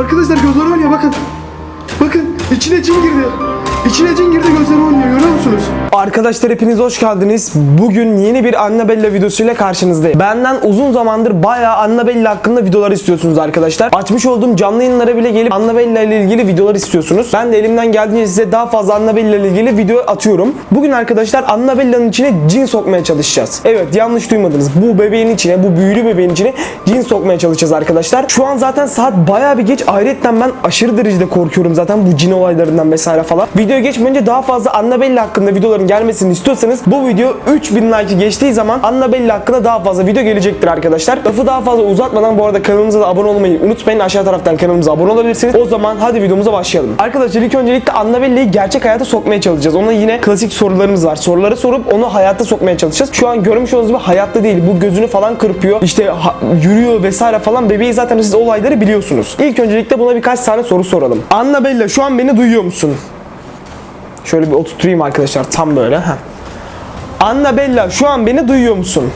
Arkadaşlar gözleri oynuyor bakın. Bakın içine cin girdi. İçine cin girdi gözleri oynuyor görüyor musunuz? Arkadaşlar hepiniz hoş geldiniz. Bugün yeni bir Annabella videosuyla karşınızdayım. Benden uzun zamandır bayağı Annabella hakkında videolar istiyorsunuz arkadaşlar. Açmış olduğum canlı yayınlara bile gelip Annabella ile ilgili videolar istiyorsunuz. Ben de elimden geldiğince size daha fazla Annabella ile ilgili video atıyorum. Bugün arkadaşlar Annabella'nın içine cin sokmaya çalışacağız. Evet yanlış duymadınız. Bu bebeğin içine, bu büyülü bebeğin içine cin sokmaya çalışacağız arkadaşlar. Şu an zaten saat bayağı bir geç. Ayrıca ben aşırı derecede korkuyorum zaten bu cin olaylarından vesaire falan. Videoya geçmeden daha fazla Annabella hakkında videoların gelmesini istiyorsanız bu video 3000 like geçtiği zaman Annabella hakkında daha fazla video gelecektir arkadaşlar. Lafı daha fazla uzatmadan bu arada kanalımıza da abone olmayı unutmayın. Aşağı taraftan kanalımıza abone olabilirsiniz. O zaman hadi videomuza başlayalım. Arkadaşlar ilk öncelikle Annabella'yı gerçek hayata sokmaya çalışacağız. Ona yine klasik sorularımız var. Soruları sorup onu hayatta sokmaya çalışacağız. Şu an görmüş olduğunuz gibi hayatta değil. Bu gözünü falan kırpıyor. İşte yürüyor vesaire falan. Bebeği zaten siz olayları biliyorsunuz. İlk öncelikle buna birkaç tane soru soralım. Annabella şu an beni duyuyor musun? Şöyle bir oturtayım arkadaşlar tam böyle. Heh. Annabella şu an beni duyuyor musun?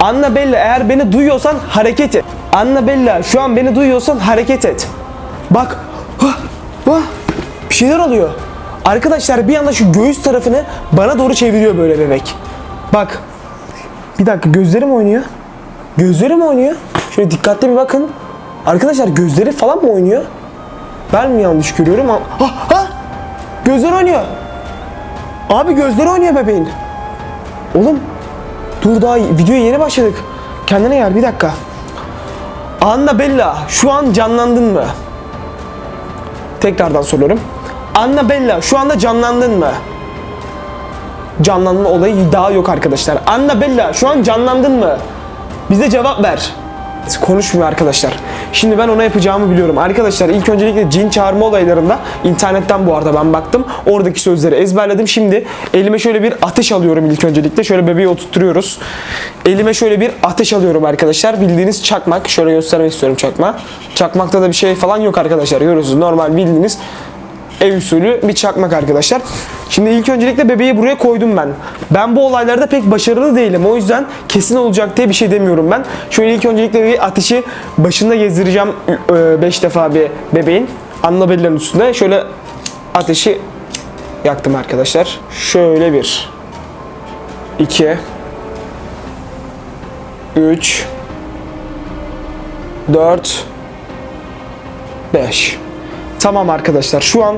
Annabella eğer beni duyuyorsan hareket et. Annabella şu an beni duyuyorsan hareket et. Bak. Hah. Bir şeyler oluyor. Arkadaşlar bir anda şu göğüs tarafını bana doğru çeviriyor böyle bebek. Bak. Bir dakika gözlerim oynuyor. Gözlerim oynuyor. Şöyle dikkatli bir bakın. Arkadaşlar gözleri falan mı oynuyor? Ben mi yanlış görüyorum? Ha, ha, ha! Gözleri oynuyor. Abi gözleri oynuyor bebeğin. Oğlum dur daha videoya yeni başladık. Kendine gel bir dakika. Annabella şu an canlandın mı? Tekrardan soruyorum. Annabella şu anda canlandın mı? Canlanma olayı daha yok arkadaşlar. Annabella şu an canlandın mı? Bize cevap ver. Konuşmuyor arkadaşlar. Şimdi ben ona yapacağımı biliyorum. Arkadaşlar ilk öncelikle cin çağırma olaylarında internetten bu arada ben baktım. Oradaki sözleri ezberledim. Şimdi elime şöyle bir ateş alıyorum ilk öncelikle. Şöyle bebeği oturtturuyoruz. Elime şöyle bir ateş alıyorum arkadaşlar. Bildiğiniz çakmak. Şöyle göstermek istiyorum çakma. Çakmakta da bir şey falan yok arkadaşlar. Görüyorsunuz normal bildiğiniz ev usulü bir çakmak arkadaşlar. Şimdi ilk öncelikle bebeği buraya koydum ben. Ben bu olaylarda pek başarılı değilim. O yüzden kesin olacak diye bir şey demiyorum ben. Şöyle ilk öncelikle bir ateşi başında gezdireceğim 5 defa bir bebeğin. Annabella'nın üstünde. Şöyle ateşi yaktım arkadaşlar. Şöyle bir. 2 3 4 5 Tamam arkadaşlar şu an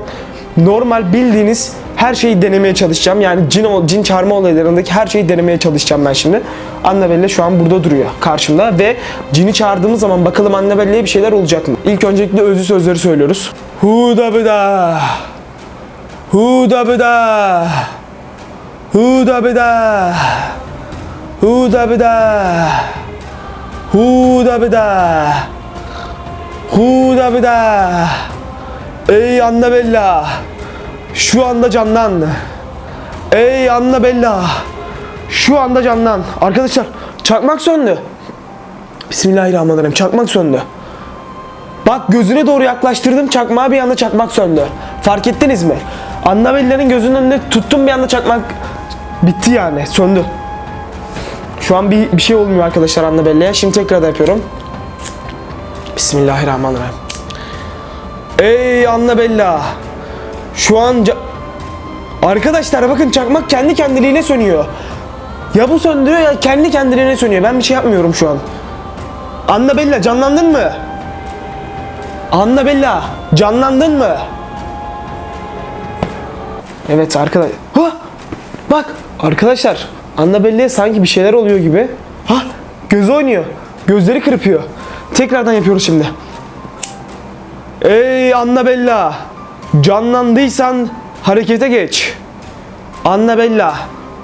normal bildiğiniz her şeyi denemeye çalışacağım. Yani cin, cin çağırma olaylarındaki her şeyi denemeye çalışacağım ben şimdi. Annabelle şu an burada duruyor karşımda ve cini çağırdığımız zaman bakalım Annabelle'ye bir şeyler olacak mı? İlk öncelikle özlü sözleri söylüyoruz. Huda bıda. Huda bıda. Huda bıda. Huda bıda. Huda bıda. Huda bıda. Ey Annabella. Şu anda canlan. Ey Annabella. Şu anda canlan. Arkadaşlar çakmak söndü. Bismillahirrahmanirrahim. Çakmak söndü. Bak gözüne doğru yaklaştırdım çakmağı bir anda çakmak söndü. Fark ettiniz mi? Annabella'nın gözünün önünde tuttum bir anda çakmak bitti yani söndü. Şu an bir, bir şey olmuyor arkadaşlar Annabella'ya. Şimdi tekrar da yapıyorum. Bismillahirrahmanirrahim. Ey Annabella. Şu an Arkadaşlar bakın çakmak kendi kendiliğine sönüyor. Ya bu söndürüyor ya kendi kendiliğine sönüyor. Ben bir şey yapmıyorum şu an. Annabella canlandın mı? Annabella canlandın mı? Evet arkadaş. Ha! Bak arkadaşlar Annabella'ya sanki bir şeyler oluyor gibi. Ha! Gözü oynuyor. Gözleri kırpıyor. Tekrardan yapıyoruz şimdi. Ey Annabella! Canlandıysan harekete geç. Annabella!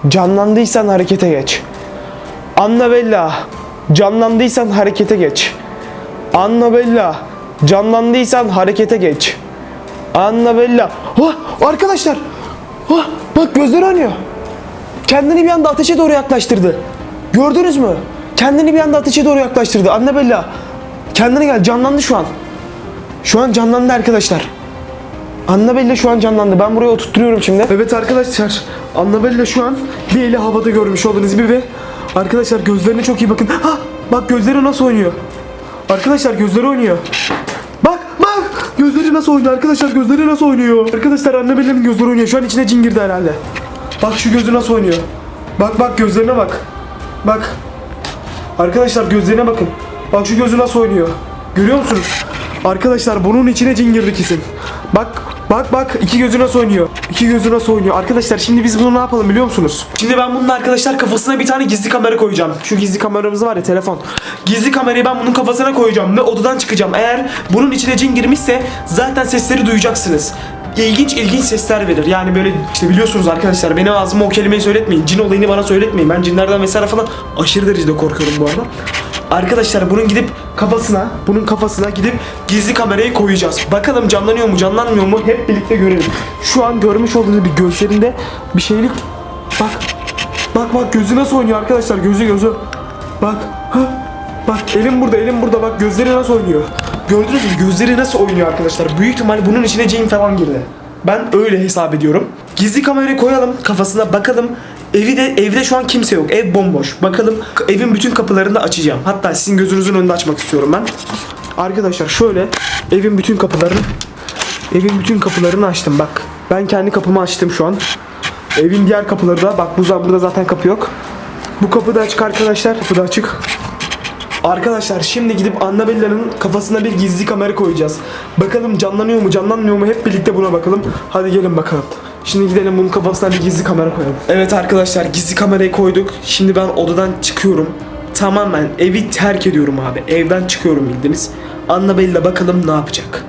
Canlandıysan harekete geç. Annabella! Canlandıysan harekete geç. Annabella! Canlandıysan harekete geç. Annabella! Oh, arkadaşlar! Oh, bak gözleri oynuyor. Kendini bir anda ateşe doğru yaklaştırdı. Gördünüz mü? Kendini bir anda ateşe doğru yaklaştırdı. Annabella! Kendine gel canlandı şu an. Şu an canlandı arkadaşlar. Annabella şu an canlandı. Ben buraya oturtturuyorum şimdi. Evet arkadaşlar. Annabella şu an bir eli havada görmüş oldunuz gibi ve arkadaşlar gözlerine çok iyi bakın. Ha, bak gözleri nasıl oynuyor. Arkadaşlar gözleri oynuyor. Bak bak. Gözleri nasıl oynuyor arkadaşlar gözleri nasıl oynuyor. Arkadaşlar Annabelle'nin gözleri oynuyor. Şu an içine cin girdi herhalde. Bak şu gözü nasıl oynuyor. Bak bak gözlerine bak. Bak. Arkadaşlar gözlerine bakın. Bak şu gözü nasıl oynuyor. Görüyor musunuz? Arkadaşlar bunun içine cin girdi kesin. Bak bak bak iki gözü nasıl oynuyor. İki gözü nasıl. Arkadaşlar şimdi biz bunu ne yapalım biliyor musunuz? Şimdi ben bunun arkadaşlar kafasına bir tane gizli kamera koyacağım. Şu gizli kameramız var ya telefon. Gizli kamerayı ben bunun kafasına koyacağım ve odadan çıkacağım. Eğer bunun içine cin girmişse zaten sesleri duyacaksınız ilginç ilginç sesler verir. Yani böyle işte biliyorsunuz arkadaşlar benim ağzıma o kelimeyi söyletmeyin. Cin olayını bana söyletmeyin. Ben cinlerden vesaire falan aşırı derecede korkuyorum bu arada. Arkadaşlar bunun gidip kafasına, bunun kafasına gidip gizli kamerayı koyacağız. Bakalım canlanıyor mu, canlanmıyor mu hep birlikte görelim. Şu an görmüş olduğunuz bir gözlerinde bir şeylik. Bak. Bak bak gözü nasıl oynuyor arkadaşlar gözü gözü. Bak. Ha. Bak elim burada elim burada bak gözleri nasıl oynuyor. Gördünüz mü gözleri nasıl oynuyor arkadaşlar. Büyük ihtimal bunun içine Jane falan girdi. Ben öyle hesap ediyorum. Gizli kamerayı koyalım kafasına bakalım. Evi de evde şu an kimse yok. Ev bomboş. Bakalım evin bütün kapılarını da açacağım. Hatta sizin gözünüzün önünde açmak istiyorum ben. Arkadaşlar şöyle evin bütün kapılarını evin bütün kapılarını açtım bak. Ben kendi kapımı açtım şu an. Evin diğer kapıları da bak burada, burada zaten kapı yok. Bu kapı da açık arkadaşlar. Kapı da açık. Arkadaşlar şimdi gidip Annabella'nın kafasına bir gizli kamera koyacağız. Bakalım canlanıyor mu canlanmıyor mu hep birlikte buna bakalım. Hadi gelin bakalım. Şimdi gidelim bunun kafasına bir gizli kamera koyalım. Evet arkadaşlar gizli kamerayı koyduk. Şimdi ben odadan çıkıyorum. Tamamen evi terk ediyorum abi. Evden çıkıyorum bildiniz. Annabella bakalım ne yapacak.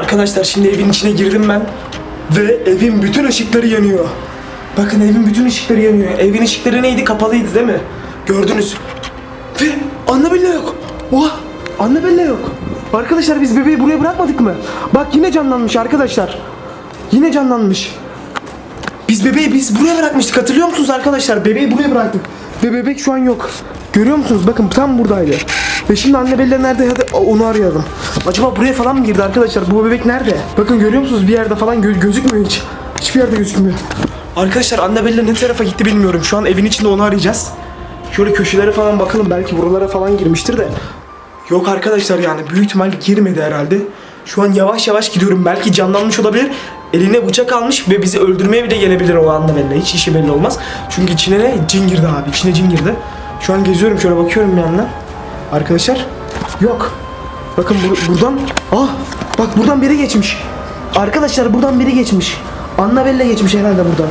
Arkadaşlar şimdi evin içine girdim ben ve evin bütün ışıkları yanıyor. Bakın evin bütün ışıkları yanıyor. Evin ışıkları neydi? Kapalıydı değil mi? Gördünüz. Ve Annabella yok. Oha! Annabella yok. Arkadaşlar biz bebeği buraya bırakmadık mı? Bak yine canlanmış arkadaşlar. Yine canlanmış. Biz bebeği biz buraya bırakmıştık hatırlıyor musunuz arkadaşlar? Bebeği buraya bıraktık. Ve bebek şu an yok. Görüyor musunuz? Bakın tam buradaydı. Ve şimdi anne Bella nerede? Hadi onu arayalım. Acaba buraya falan mı girdi arkadaşlar? Bu bebek nerede? Bakın görüyor musunuz? Bir yerde falan gö- gözükmüyor hiç. Hiçbir yerde gözükmüyor. Arkadaşlar anne Bella ne tarafa gitti bilmiyorum. Şu an evin içinde onu arayacağız. Şöyle köşelere falan bakalım. Belki buralara falan girmiştir de. Yok arkadaşlar yani büyük ihtimal girmedi herhalde. Şu an yavaş yavaş gidiyorum. Belki canlanmış olabilir. Eline bıçak almış ve bizi öldürmeye bile gelebilir o anda belli. Hiç işi belli olmaz. Çünkü içine ne? Cin girdi abi. İçine cin girdi. Şu an geziyorum şöyle bakıyorum bir yandan. Arkadaşlar yok. Bakın bur- buradan ah bak buradan biri geçmiş. Arkadaşlar buradan biri geçmiş. Annabella geçmiş herhalde buradan.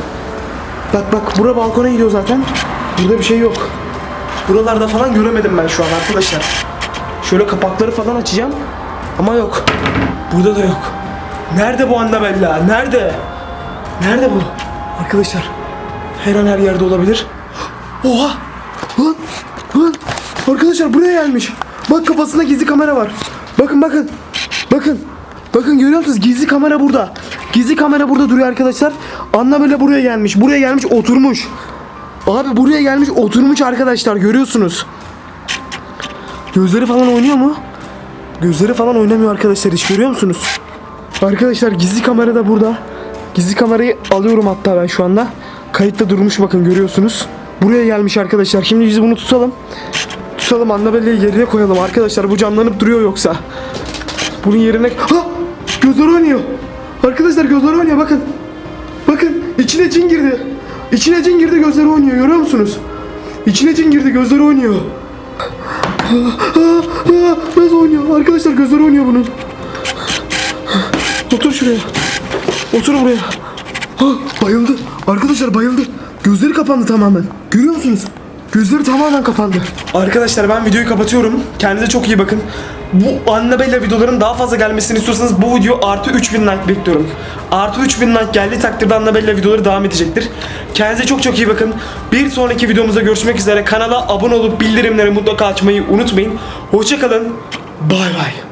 Bak bak bura balkona gidiyor zaten. Burada bir şey yok. Buralarda falan göremedim ben şu an arkadaşlar. Şöyle kapakları falan açacağım. Ama yok. Burada da yok. Nerede bu Annabella? Nerede? Nerede bu? Arkadaşlar her an her yerde olabilir. Oha! Lan! Arkadaşlar buraya gelmiş. Bak kafasında gizli kamera var. Bakın bakın. Bakın. Bakın görüyor musunuz? Gizli kamera burada. Gizli kamera burada duruyor arkadaşlar. Anna böyle buraya gelmiş. Buraya gelmiş oturmuş. Abi buraya gelmiş oturmuş arkadaşlar görüyorsunuz. Gözleri falan oynuyor mu? Gözleri falan oynamıyor arkadaşlar hiç görüyor musunuz? Arkadaşlar gizli kamera da burada. Gizli kamerayı alıyorum hatta ben şu anda. Kayıtta durmuş bakın görüyorsunuz. Buraya gelmiş arkadaşlar. Şimdi biz bunu tutalım. Tutalım Annabelle'yi yerine koyalım arkadaşlar. Bu canlanıp duruyor yoksa. Bunun yerine... Ha! Gözler oynuyor. Arkadaşlar gözler oynuyor bakın. Bakın içine cin girdi. İçine cin girdi gözleri oynuyor görüyor musunuz? İçine cin girdi gözleri oynuyor. Nasıl oynuyor? Arkadaşlar gözleri oynuyor bunun. Otur şuraya. Otur buraya. Ha, bayıldı. Arkadaşlar bayıldı. Gözleri kapandı tamamen. Görüyor musunuz? Gözleri tamamen kapandı. Arkadaşlar ben videoyu kapatıyorum. Kendinize çok iyi bakın. Bu Annabelle videoların daha fazla gelmesini istiyorsanız bu video artı 3000 like bekliyorum. Artı 3000 like geldiği takdirde Annabelle videoları devam edecektir. Kendinize çok çok iyi bakın. Bir sonraki videomuzda görüşmek üzere. Kanala abone olup bildirimleri mutlaka açmayı unutmayın. Hoşçakalın. Bay bay.